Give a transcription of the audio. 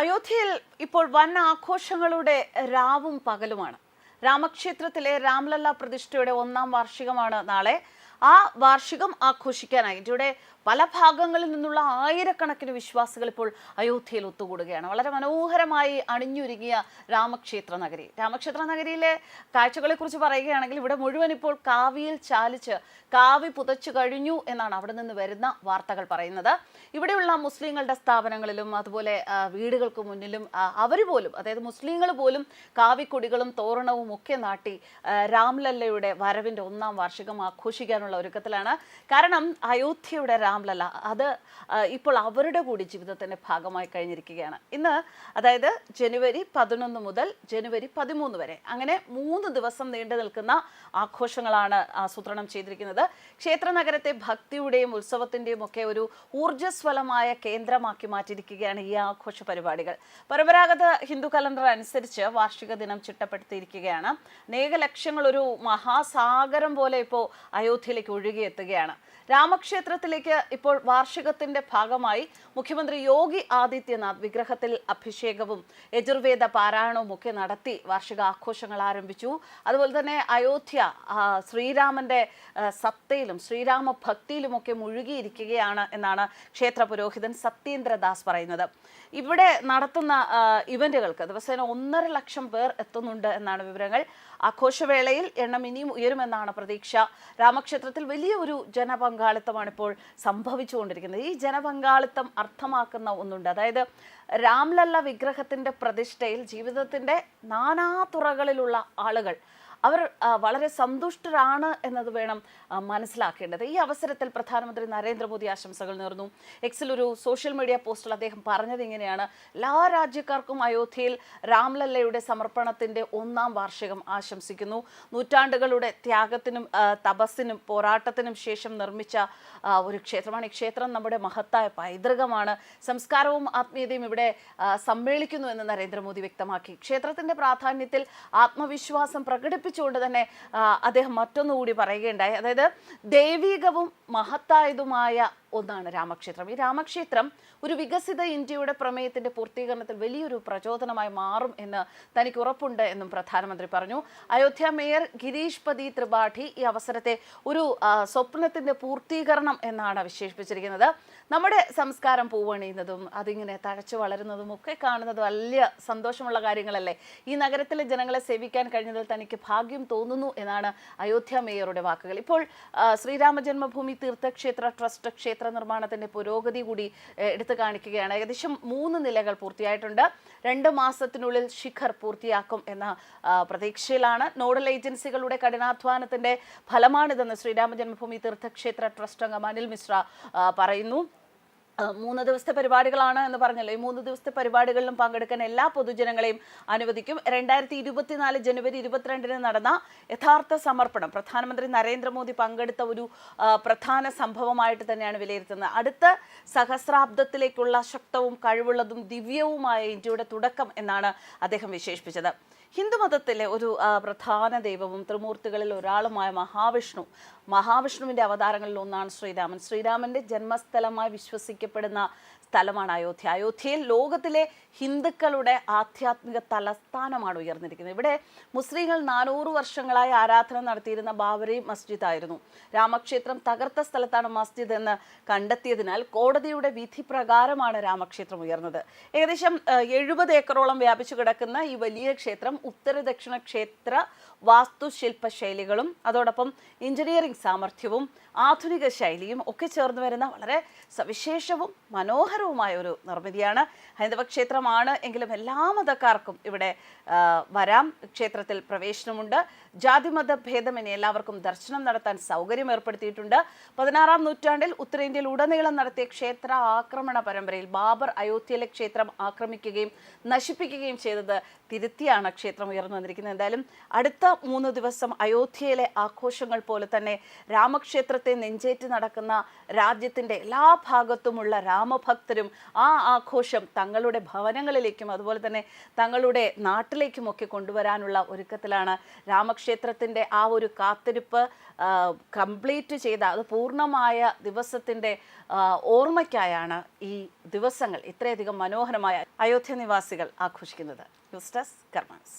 അയോധ്യയിൽ ഇപ്പോൾ വൻ ആഘോഷങ്ങളുടെ രാവും പകലുമാണ്. രാമക്ഷേത്രത്തിലെ രാംലല്ല പ്രതിഷ്ഠയുടെ ഒന്നാം വാർഷികമാണ് നാളെ. ആ വാർഷികം ആഘോഷിക്കാനായി. ഇവിടെ പല ഭാഗങ്ങളിൽ നിന്നുള്ള ആയിരക്കണക്കിന് വിശ്വാസികൾ ഇപ്പോൾ അയോധ്യയിൽ ഒത്തുകൂടുകയാണ്. വളരെ മനോഹരമായി അണിഞ്ഞൊരുങ്ങിയ രാമക്ഷേത്ര നഗരി. രാമക്ഷേത്ര നഗരിയിലെ കാഴ്ചകളെക്കുറിച്ച് പറയുകയാണെങ്കിൽ ഇവിടെ മുഴുവൻ ഇപ്പോൾ കാവിയിൽ ചാലിച്ച് കാവി പുതച്ചു കഴിഞ്ഞു എന്നാണ് അവിടെ നിന്ന് വരുന്ന വാർത്തകൾ പറയുന്നത്. ഇവിടെയുള്ള മുസ്ലിങ്ങളുടെ സ്ഥാപനങ്ങളിലും അതുപോലെ വീടുകൾക്ക് മുന്നിലും അവർ പോലും അതായത് മുസ്ലിങ്ങൾ പോലും കാവിക്കൊടികളും തോരണവും ഒക്കെ നാട്ടി രാംലല്ലയുടെ വരവിന്റെ ഒന്നാം വാർഷികം ആഘോഷിക്കാനുള്ള ഒരുക്കത്തിലാണ്. കാരണം അയോധ്യയുടെ രാംലല്ല അത് ഇപ്പോൾ അവരുടെ കൂടി ജീവിതത്തിന്റെ ഭാഗമായി കഴിഞ്ഞിരിക്കുകയാണ്. ഇന്ന് അതായത് ജനുവരി പതിനൊന്ന് മുതൽ ജനുവരി പതിമൂന്ന് വരെ അങ്ങനെ മൂന്ന് ദിവസം നീണ്ടു നിൽക്കുന്ന ആഘോഷങ്ങളാണ് ആസൂത്രണം ചെയ്തിരിക്കുന്നത്. ക്ഷേത്ര നഗരത്തെ ഭക്തിയുടെയും ഉത്സവത്തിന്റെയും ഒക്കെ ഒരു ഊർജസ്വലമായ കേന്ദ്രമാക്കി മാറ്റിയിരിക്കുകയാണ് ഈ ആഘോഷ പരിപാടികൾ. പരമ്പരാഗത ഹിന്ദു കലണ്ടർ അനുസരിച്ച് വാർഷിക ദിനം ചിട്ടപ്പെടുത്തിയിരിക്കുകയാണ്. അനേക ലക്ഷങ്ങൾ ഒരു മഹാസാഗരം പോലെ ഇപ്പോൾ അയോധ്യയിലേക്ക് ഒഴുകിയെത്തുകയാണ്. രാമക്ഷേത്രത്തിലേക്ക് ഇപ്പോൾ വാർഷികത്തിന്റെ ഭാഗമായി മുഖ്യമന്ത്രി യോഗി ആദിത്യനാഥ് വിഗ്രഹത്തിൽ അഭിഷേകവും യജുർവേദ പാരായണവും ഒക്കെ നടത്തി വാർഷിക ആഘോഷങ്ങൾ ആരംഭിച്ചു. അതുപോലെ തന്നെ അയോധ്യ ശ്രീരാമന്റെ സത്തയിലും ശ്രീരാമ ഭക്തിയിലുമൊക്കെ മുഴുകിയിരിക്കുകയാണ് എന്നാണ് ക്ഷേത്ര പുരോഹിതൻ സത്യേന്ദ്രദാസ് പറയുന്നത്. ഇവിടെ നടത്തുന്ന ഇവന്റുകൾക്ക് ദിവസേന ഒന്നര ലക്ഷം പേർ എത്തുന്നുണ്ട് എന്നാണ് വിവരങ്ങൾ. ആഘോഷവേളയിൽ എണ്ണം ഇനിയും ഉയരുമെന്നാണ് പ്രതീക്ഷ. രാമക്ഷേത്രത്തിൽ വലിയ ഒരു ജനപങ്കാളിത്തമാണ് ഇപ്പോൾ സംഭവിച്ചുകൊണ്ടിരിക്കുന്നത്. ഈ ജനപങ്കാളിത്തം അർത്ഥമാക്കുന്ന ഒന്നുണ്ട്. അതായത് രാംലല്ല വിഗ്രഹത്തിന്റെ പ്രതിഷ്ഠയിൽ ജീവിതത്തിന്റെ നാനാതുറകളിലുള്ള ആളുകൾ അവർ വളരെ സന്തുഷ്ടരാണ് എന്നത് വേണം മനസ്സിലാക്കേണ്ടത്. ഈ അവസരത്തിൽ പ്രധാനമന്ത്രി നരേന്ദ്രമോദി ആശംസകൾ നേർന്നു. എക്സിൽ ഒരു സോഷ്യൽ മീഡിയ പോസ്റ്റിൽ അദ്ദേഹം പറഞ്ഞത് ഇങ്ങനെയാണ്. എല്ലാ രാജ്യക്കാർക്കും അയോധ്യയിൽ രാംലല്ലയുടെ സമർപ്പണത്തിന്റെ ഒന്നാം വാർഷികം ആശംസിക്കുന്നു. നൂറ്റാണ്ടുകളുടെ ത്യാഗത്തിനും തപസ്സിനും പോരാട്ടത്തിനും ശേഷം നിർമ്മിച്ച ഒരു ക്ഷേത്രമാണ്. ഈ ക്ഷേത്രം നമ്മുടെ മഹത്തായ പൈതൃകമാണ്. സംസ്കാരവും ആത്മീയതയും ഇവിടെ സമ്മേളിക്കുന്നു എന്ന് നരേന്ദ്രമോദി വ്യക്തമാക്കി. ക്ഷേത്രത്തിന്റെ പ്രാധാന്യത്തിൽ ആത്മവിശ്വാസം പ്രകടിപ്പിച്ചുകൊണ്ട് തന്നെ അദ്ദേഹം മറ്റൊന്നുകൂടി പറയുകയുണ്ടായി. അതായത് ദൈവികവും മഹത്തായതുമായ ഒന്നാണ് രാമക്ഷേത്രം. ഈ രാമക്ഷേത്രം ഒരു വികസിത ഇന്ത്യയുടെ പ്രമേയത്തിന്റെ പൂർത്തീകരണത്തിൽ വലിയൊരു പ്രചോദനമായി മാറും എന്ന് തനിക്ക് ഉറപ്പുണ്ട് എന്നും പ്രധാനമന്ത്രി പറഞ്ഞു. അയോധ്യ മേയർ ഗിരീഷ് പതി ത്രിപാഠി ഈ അവസരത്തെ ഒരു സ്വപ്നത്തിന്റെ പൂർത്തീകരണം എന്നാണ് വിശേഷിപ്പിച്ചിരിക്കുന്നത് നമ്മുടെ സംസ്കാരം പൂവണിയുന്നതും അതിങ്ങനെ തഴച്ചു വളരുന്നതും ഒക്കെ കാണുന്നത് വലിയ സന്തോഷമുള്ള കാര്യങ്ങളല്ലേ? ഈ നഗരത്തിലെ ജനങ്ങളെ സേവിക്കാൻ കഴിഞ്ഞതിൽ തനിക്ക് ഭാഗ്യം തോന്നുന്നു എന്നാണ് അയോധ്യ മേയറുടെ വാക്കുകൾ. ഇപ്പോൾ ശ്രീരാമജന്മഭൂമി ശ്രീരാമ ജന്മഭൂമി തീർത്ഥക്ഷേത്ര ട്രസ്റ്റ് ക്ഷേത്ര നിർമ്മാണത്തിന്റെ പുരോഗതി കൂടി എടുത്തു കാണിക്കുകയാണ്. ഏകദേശം മൂന്ന് നിലകൾ പൂർത്തിയായിട്ടുണ്ട്. രണ്ട് മാസത്തിനുള്ളിൽ ശിഖർ പൂർത്തിയാക്കും എന്ന പ്രതീക്ഷയിലാണ്. നോഡൽ ഏജൻസികളുടെ കഠിനാധ്വാനത്തിന്റെ ഫലമാണിതെന്ന് ശ്രീരാമ ജന്മഭൂമി തീർത്ഥക്ഷേത്ര ട്രസ്റ്റ് അംഗം അനിൽ മിശ്ര പറയുന്നു. മൂന്ന് ദിവസത്തെ പരിപാടികളാണ് എന്ന് പറഞ്ഞല്ലോ. ഈ മൂന്ന് ദിവസത്തെ പരിപാടികളിലും പങ്കെടുക്കാൻ എല്ലാ പൊതുജനങ്ങളെയും അനുവദിക്കും. രണ്ടായിരത്തി ഇരുപത്തിനാല് ജനുവരി ഇരുപത്തിരണ്ടിന് നടന്ന യഥാർത്ഥ സമർപ്പണം പ്രധാനമന്ത്രി നരേന്ദ്രമോദി പങ്കെടുത്ത ഒരു പ്രധാന സംഭവമായിട്ട് തന്നെയാണ് വിലയിരുത്തുന്നത്. അടുത്ത സഹസ്രാബ്ദത്തിലേക്കുള്ള ശക്തവും കഴിവുള്ളതും ദിവ്യവുമായ ഇന്ത്യയുടെ തുടക്കം എന്നാണ് അദ്ദേഹം വിശേഷിപ്പിച്ചത്. ഹിന്ദുമതത്തിലെ ഒരു പ്രധാന ദൈവവും ത്രിമൂർത്തികളിൽ ഒരാളുമായ മഹാവിഷ്ണു. മഹാവിഷ്ണുവിന്റെ അവതാരങ്ങളിൽ ഒന്നാണ് ശ്രീരാമൻ. ശ്രീരാമന്റെ ജന്മസ്ഥലമായി വിശ്വസിക്കപ്പെടുന്ന സ്ഥലമാണ് അയോധ്യ. അയോധ്യയിൽ ലോകത്തിലെ ഹിന്ദുക്കളുടെ ആധ്യാത്മിക തലസ്ഥാനമാണ് ഉയർന്നിരിക്കുന്നത്. ഇവിടെ മുസ്ലിങ്ങൾ നാനൂറ് വർഷങ്ങളായി ആരാധന നടത്തിയിരുന്ന ബാബരി മസ്ജിദ് ആയിരുന്നു. രാമക്ഷേത്രം തകർത്ത സ്ഥലത്താണ് മസ്ജിദ് എന്ന് കണ്ടെത്തിയതിനാൽ കോടതിയുടെ വിധി പ്രകാരമാണ് രാമക്ഷേത്രം ഉയർന്നത്. ഏകദേശം എഴുപത് ഏക്കറോളം വ്യാപിച്ചു കിടക്കുന്ന ഈ വലിയ ക്ഷേത്രം ഉത്തര ദക്ഷിണ ക്ഷേത്ര വാസ്തുശില്പ ശൈലികളും അതോടൊപ്പം എഞ്ചിനീയറിംഗ് സാമർഥ്യവും ആധുനിക ശൈലിയും ഒക്കെ ചേർന്ന് വരുന്ന വളരെ സവിശേഷവും മനോഹരവുമായ ഒരു നിർമ്മിതിയാണ്. ഹൈന്ദവ ക്ഷേത്രമാണ്. എങ്കിലും എല്ലാ മതക്കാർക്കും ഇവിടെ വരാം ക്ഷേത്രത്തിൽ പ്രവേശനമുണ്ട്. ജാതിമത ഭേദമെന്നെ എല്ലാവർക്കും ദർശനം നടത്താൻ സൗകര്യം ഏർപ്പെടുത്തിയിട്ടുണ്ട്. പതിനാറാം നൂറ്റാണ്ടിൽ ഉത്തരേന്ത്യയിൽ ഉടനീളം നടത്തിയ ക്ഷേത്ര ആക്രമണ പരമ്പരയിൽ ബാബർ അയോധ്യയിലെ ക്ഷേത്രം ആക്രമിക്കുകയും നശിപ്പിക്കുകയും ചെയ്തത് തിരുത്തിയാണ് ക്ഷേത്രം ഉയർന്നു വന്നിരിക്കുന്നത്. എന്തായാലും അടുത്ത മൂന്ന് ദിവസം അയോധ്യയിലെ ആഘോഷങ്ങൾ പോലെ തന്നെ രാമക്ഷേത്രത്തെ നെഞ്ചേറ്റ് നടക്കുന്ന രാജ്യത്തിന്റെ എല്ലാ ഭാഗത്തുമുള്ള രാമഭക്ത ഭക്തരും ആ ആഘോഷം തങ്ങളുടെ ഭവനങ്ങളിലേക്കും അതുപോലെ തന്നെ തങ്ങളുടെ നാട്ടിലേക്കുമൊക്കെ കൊണ്ടുവരാനുള്ള ഒരുക്കത്തിലാണ് രാമക്ഷേത്രത്തിന്റെ ആ ഒരു കാത്തിരിപ്പ് കംപ്ലീറ്റ് ചെയ്ത അത് പൂർണമായ ദിവസത്തിന്റെ ഓർമ്മയ്ക്കായാണ് ഈ ദിവസങ്ങൾ ഇത്രയധികം മനോഹരമായ അയോധ്യ നിവാസികൾ ആഘോഷിക്കുന്നത്. News desk കർമാൻസ്